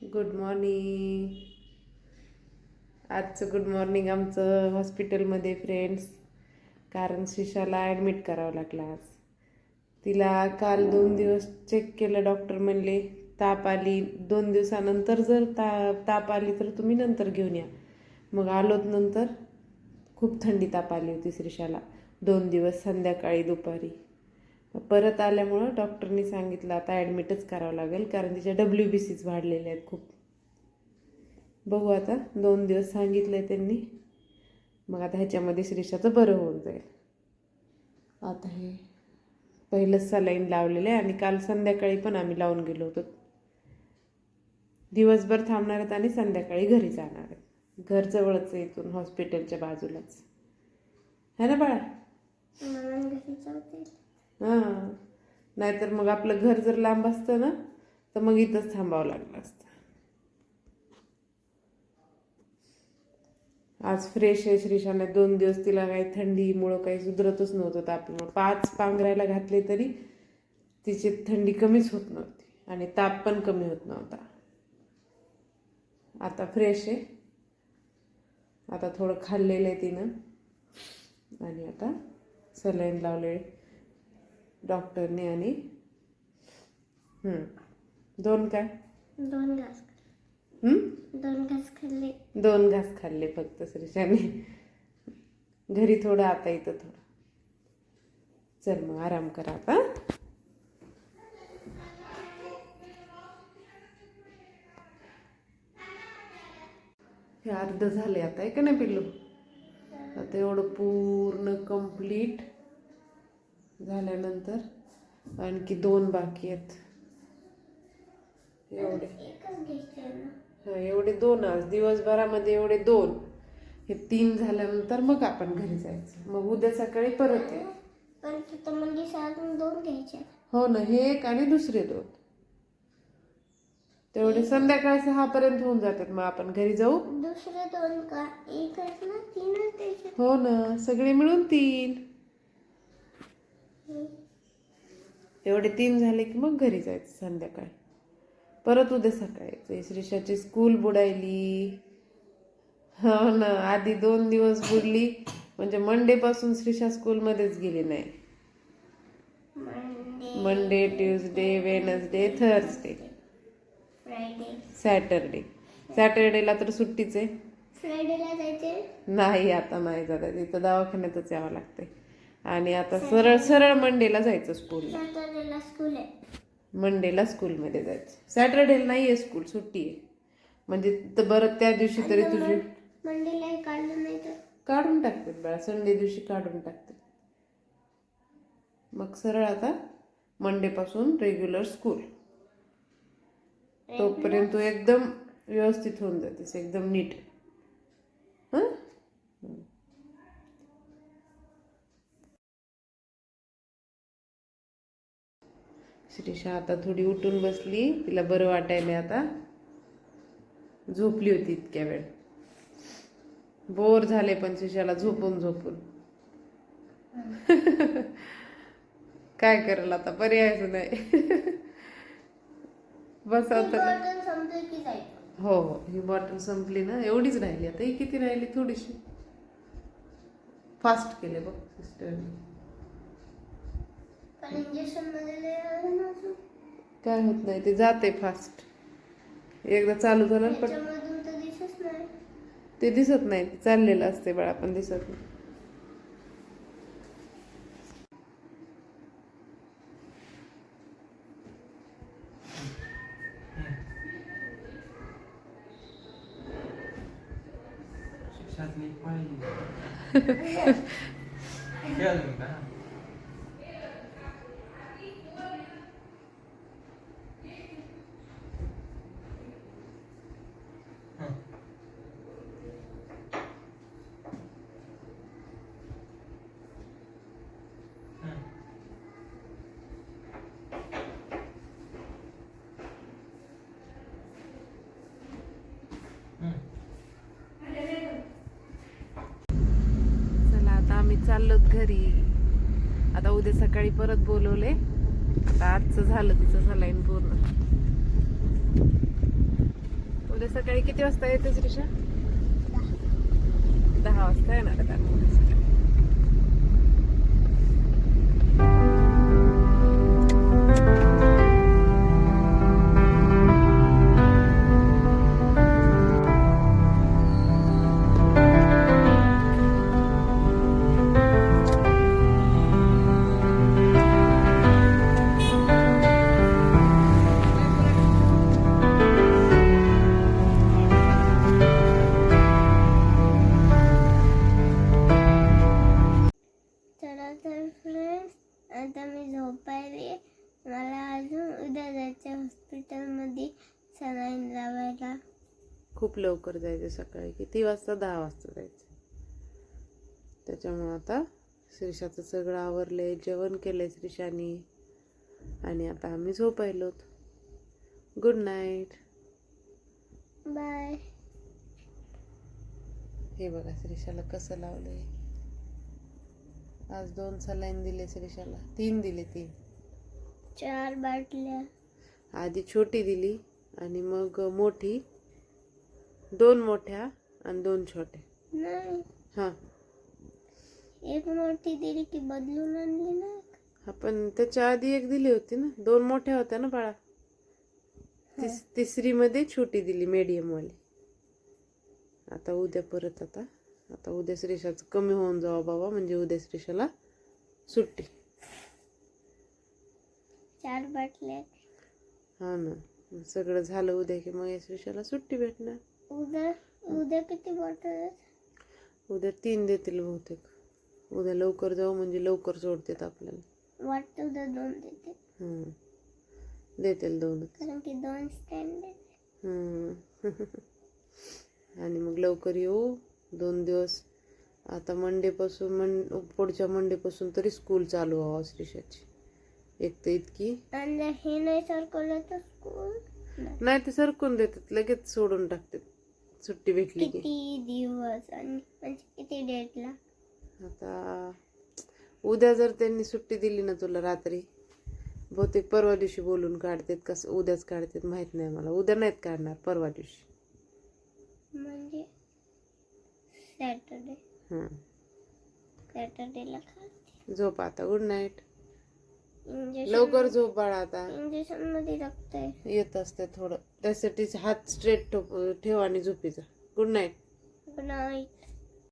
Good morning आजचं good morning आमचं हॉस्पिटलमध्ये फ्रेंड्स कारण शिशाला ॲडमिट करावं लागला आज. तिला काल दोन दिवस चेक केलं डॉक्टर म्हणले ताप आली. दोन दिवसानंतर जर ता ताप आली तर तुम्ही नंतर घेऊन या. मग आलोत नंतर खूप थंडी ताप आली होती श्रीशाला. दोन दिवस संध्याकाळी दुपारी. परत आल्यामुळं डॉक्टरनी सांगितलं आता ॲडमिटच करावं लागेल कारण तिच्या डब्ल्यू बी सीच वाढलेल्या आहेत खूप. बघू आता दोन दिवस सांगितलं आहे त्यांनी. मग आता ह्याच्यामध्ये श्रीषाचं बरं होऊन जाईल. आता हे पहिलंच सलाईन लावलेलं आहे आणि काल संध्याकाळी पण आम्ही लावून गेलो होतो. दिवसभर थांबणार आहेत आणि संध्याकाळी घरी जाणार आहेत. घर जवळच आहे इथून हॉस्पिटलच्या बाजूलाच. है ना बाळा? हां. नाहीतर मग आपलं घर जर लांब असतं ना तर मग इथंच थांबावं लागलं असतं. आज फ्रेश आहे श्रीशाने. दोन दिवस तिला काही थंडीमुळं काही सुधरतच नव्हतं तापमुळं पाच पांघरायला घातले तरी तिची थंडी कमीच होत नव्हती आणि ताप पण कमी होत नव्हता. आता फ्रेश आहे. आता थोडं खाल्लेलं आहे तिनं. आणि आता सलाईन लावले डॉक्टरने आणि. दोन काय? दोन घास? दोन घास खाल्ले. दोन घास खाल्ले फक्त श्रीशाने. घरी थोडं आता इथं थोडं. चल मग आराम करा आता हे? अर्ध झाले आता आहे का नाही पिल्लू? आता एवढं पूर्ण कंप्लीट झाल्यानंतर आणखी दोन बाकी आहेत. एवढे. हा एवढे दोन आज. दिवसभरामध्ये एवढे दोन. हे तीन झाल्यानंतर मग आपण घरी जायचं. मग उद्या सकाळी परत तिथं म्हणजे दोन घ्यायचे. हो ना हे एक आणि दुसरे दोन. तेवढे संध्याकाळ सहापर्यंत होऊन जातात. मग आपण घरी जाऊ. दुसरे दोन का? एकच ना? तीनच हो ना सगळे मिळून तीन. एवढे तीन झाले की मग घरी जायचं संध्याकाळी. परत उद्या सकाळी श्रीषाची स्कूल बुडायली. हो ना आधी दोन दिवस बुडली. म्हणजे मंडे पासून श्रीषा स्कूलमध्येच गेली नाही. Monday Monday Tuesday Wednesday Thursday Saturday सॅटरडेला तर सुट्टीच आहे. नाही आता नाही जाता. तिथं दवाखान्यातच यावं लागतंय. आणि आता सरळ सरळ मंडेला जायचं स्कूलला सॅटर्डेला स्कूल आहे. मंडेला स्कूलमध्ये जायचं. सॅटर्डेला नाही आहे स्कूल सुट्टी आहे. म्हणजे तर बरं त्या दिवशी तरी तुझी मंडेलाही काढलं नाही तर? काढून टाकतात बाळा संडे दिवशी काढून टाकतात. मग सरळ आता मंडेपासून रेग्युलर स्कूल तोपर्यंत तू एकदम व्यवस्थित होऊन जातेस एकदम नीट. हां? श्रीषा आता थोडी उठून बसली. तिला बरं वाटायला आता. झोपली होती इतक्या वेळ. बोर झाले पण श्रीषाला झोपून झोपून. काय करेल आता? पर्यायच नाही. बस आता हो हो. ही बॉटल संपली ना. एवढीच राहिली. आता ही किती राहिली? थोडीशी. फास्ट केले बघ सिस्टरने पण इंजेक्शनमध्ये काय होत नाही ते जाते फास्ट एकदा चालू झालं ना पण ते दिसत नाही ते चाललेलं असते बाळा पण दिसत नाही. शिक्षातली पाहिजे खेळायला का हं. हं. हं. चला आता चाललोत घरी. आता उद्या सकाळी परत बोलवले. आता आजचं झालं तिचं सलाईन पूर्ण. उद्या सकाळी किती वाजता येतेच रिक्षा दहा. वाजता येणार आता. चला तर फ्रेंड्स आता मी झोपायले. मला अजून उद्या जायचं हॉस्पिटलमध्ये सलाईन लावायला खूप लवकर जायचं सकाळी किती वाजता? दहा वाजता जायचं त्याच्यामुळं आता श्रीषाचं सगळं आवरलंय जेवण केलंय श्रीषानी. आणि आता आम्ही झोपायलोत गुड नाईट बाय हे बघा श्रीषाला कसं लावलंय. आज दोन सलाईन दिले श्रीषाला. तीन दिले तीन. चार बाटल्या. आधी छोटी दिली आणि मग मोठी. दोन मोठ्या आणि दोन नाही. हां. एक मोठी दिली की बदलून आणली ना आपण त्याच्या आधी एक दिली होती ना? दोन मोठ्या होत्या ना बाळा? तिस तिसरी मध्ये छोटी दिली medium वाली. आता उद्या परत आता. आता उद्या श्रीषाचं कमी होऊन जावा बाबा म्हणजे उद्या श्रीषाला सुट्टी. चार बाटल्या हा ना. सगळं झालं उद्या की मग या श्रीषाला सुट्टी भेटणार. उद्या उद्या किती बॉटल? उद्या तीन देतील बहुतेक. उद्या लवकर जाऊ म्हणजे लवकर सोडतात आपल्याला. वाटतं उद्या दोन देते हम्म. देतील दोनच. कारण की दोन स्टँड. आणि मग लवकर येऊ. दोन दिवस. आता मंडेपासून मन पुढच्या मंडेपासून तरी स्कूल चालू व्हावं श्रीषाची एक तर इतकी. हे नाही सरकवलं तर स्कूल नाही ते सरकून देतात. लगेच सोडून टाकतात. सुट्टी भेटली की. किती दिवस आणि म्हणजे किती डेटला आता उद्या जर त्यांनी सुट्टी दिली ना तुला रात्री बहुतेक परवा दिवशी बोलून काढतात कसं उद्याच काढतात माहीत नाही मला. उद्या नाहीत काढणार परवा दिवशी म्हणजे सॅटर्डे हां सॅटर्डेला खाते. झोप आता गुड नाईट लवकर झोप बाळा आता. इंजेक्शनमध्ये लागतंय येत असते थोडं. त्यासाठीच हात स्ट्रेट ठेव आणि झोपीचा गुड नाईट गुड नाईट